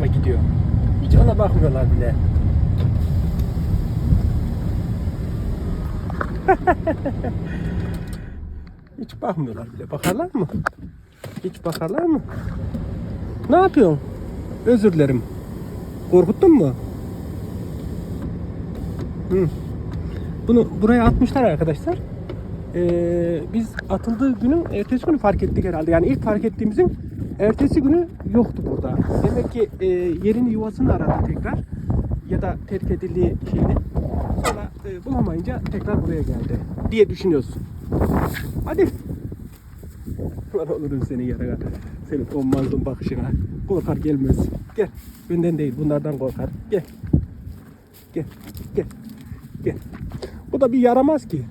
araba gidiyor. Hiç ona bakmıyorlar bile. Hiç bakmıyorlar bile. Bakarlar mı? Hiç bakarlar mı? Ne yapıyorsun? Özür dilerim. Korkuttun mu? Hı. Bunu buraya atmışlar arkadaşlar. Ee, biz atıldığı günün ertesi günü fark ettik herhalde. Yani ilk fark ettiğimizin ertesi günü yoktu burada. Demek ki e, yerini yuvasını aradı tekrar. Ya da terk edildiği şeyini. Sonra e, bulamayınca tekrar buraya geldi diye düşünüyoruz. Hadi. Lan olurum seni yaraga. Senin o mazlum bakışına. Korkar gelmez. Gel. Benden değil bunlardan korkar. Gel. Gel. Gel. Gel. Bu da bir yaramaz ki.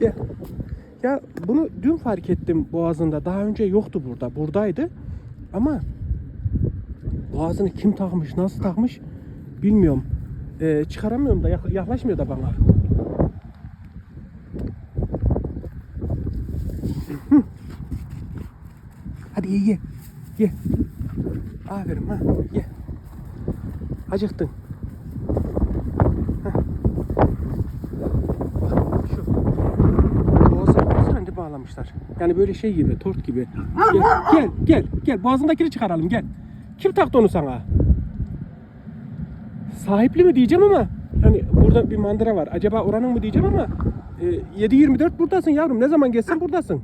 Gel. Ya bunu dün fark ettim boğazında. Daha önce yoktu burada. Buradaydı. Ama boğazını kim takmış, nasıl takmış bilmiyorum. Ee, çıkaramıyorum da yak- yaklaşmıyor da bana. Hadi ye ye. Ye. Aferin ha. Ye. Acıktın. Bağlamışlar. Yani böyle şey gibi, tort gibi. Gel, gel, gel, gel. Boğazındakini çıkaralım, gel. Kim taktı onu sana? Sahipli mi diyeceğim ama hani burada bir mandıra var. Acaba oranın mı diyeceğim ama e, 7-24 buradasın yavrum. Ne zaman gelsen buradasın.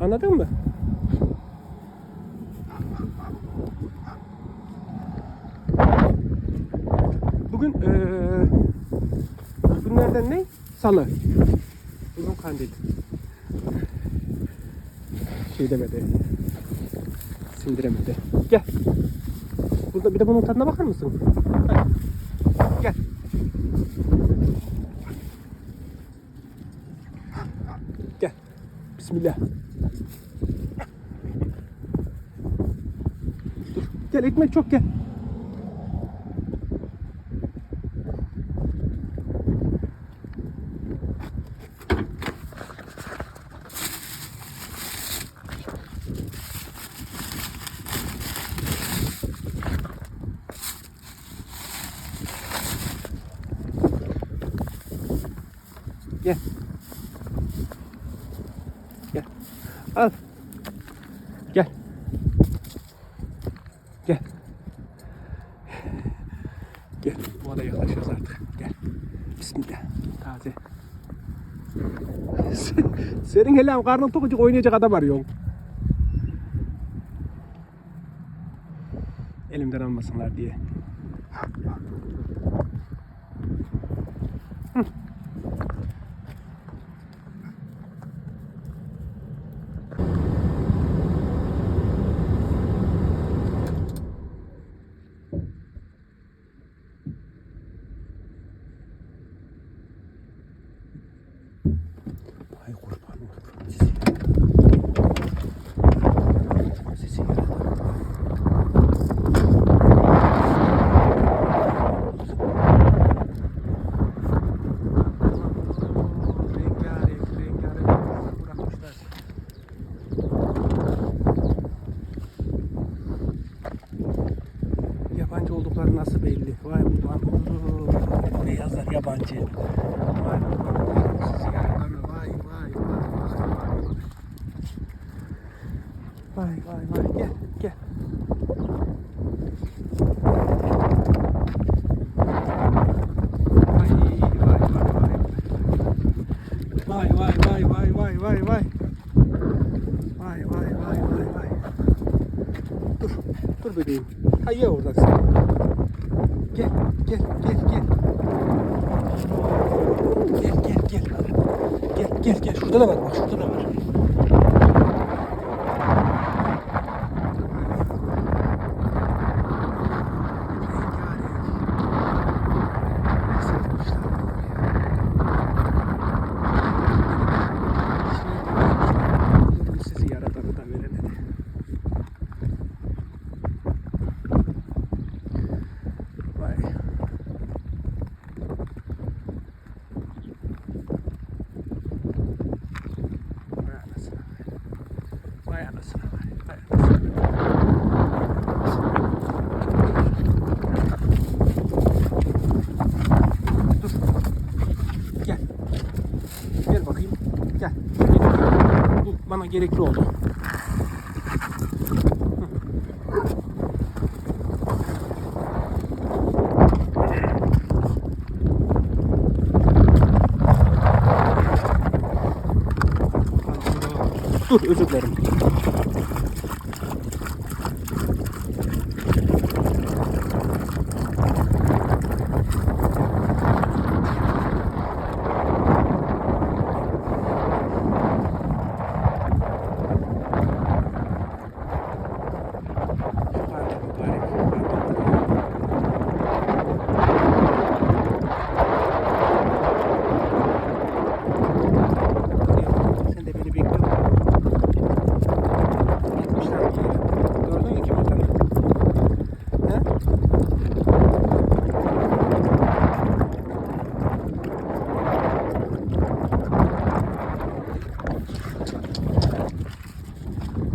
Anladın mı? Bugün eee günlerden ne? Salı. Bugün kandil. Şey demedi. Sindiremedi. Gel. Burada bir de bunun tadına bakar mısın? Hadi. Gel. Gel. Bismillah. Dur. Gel ekmek çok gel. Gel. Al. Gel. Gel. Gel. Bu arada yaklaşıyoruz artık. Gel. Bismillah. Taze. Senin hele karnın tokucuk oynayacak adam arıyorsun. Elimden almasınlar diye. Ay nasıl belli? Vay ulan ulan. Beyazlar yabancı. Vay. Vay vay vay vay vay. Vay vay vay gel gel. Vay vay vay vay. Vay vay vay vay vay vay vay. Vay vay vay vay vay. Dur dur bebeğim. Ha ye oradan sen. Gel gel gel gel. Gel gel gel. Gel gel gel. Şurada da var bak şurada da var. Vay anasını. Vay anasını. Dur. Gel. Gel bakayım. Gel. Bu bana gerekli oldu. Dur özür dilerim.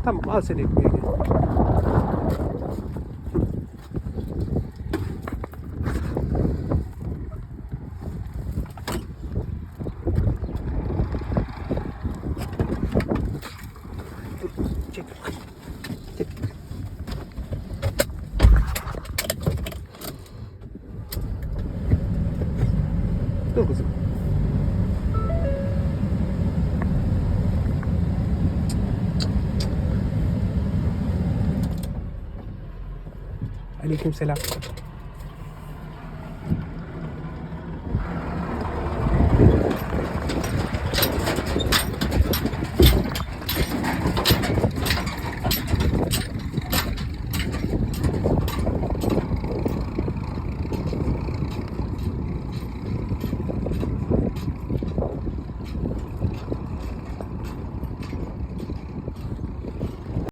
Tamam al seni ekmeğe gel. Dur kızım. عليكم السلام.